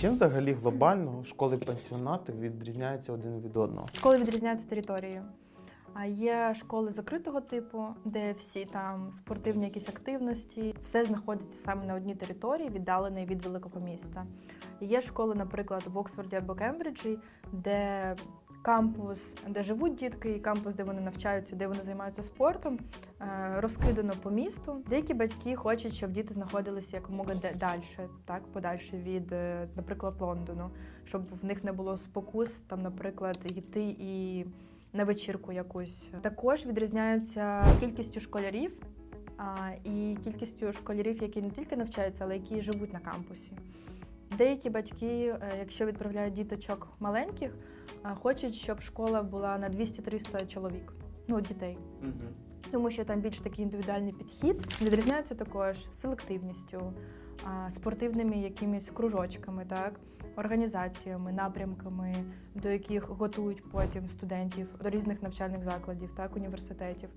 Чим взагалі глобально школи-пансіонати відрізняються один від одного? Школи відрізняються територією. А є школи закритого типу, де всі там спортивні якісь активності, все знаходиться саме на одній території, віддаленій від великого міста. Є школи, наприклад, в Оксфорді або Кембриджі, де кампус, де живуть дітки, і кампус, де вони навчаються, де вони займаються спортом, е, розкидано по місту. Деякі батьки хочуть, щоб діти знаходилися якомога далі, так подальше від, е, наприклад, Лондону, щоб в них не було спокус там, наприклад, йти і на вечірку якусь. Також відрізняються кількістю школярів і кількістю школярів, які не тільки навчаються, але які живуть на кампусі. Деякі батьки, е, якщо відправляють діточок маленьких, е, хочуть, щоб школа була на 200-300 чоловік, ну, дітей. Тому що там більш такий індивідуальний підхід. Відрізняються також селективністю, спортивними якимись кружочками, так, організаціями, напрямками, до яких готують потім студентів до різних навчальних закладів, так, університетів.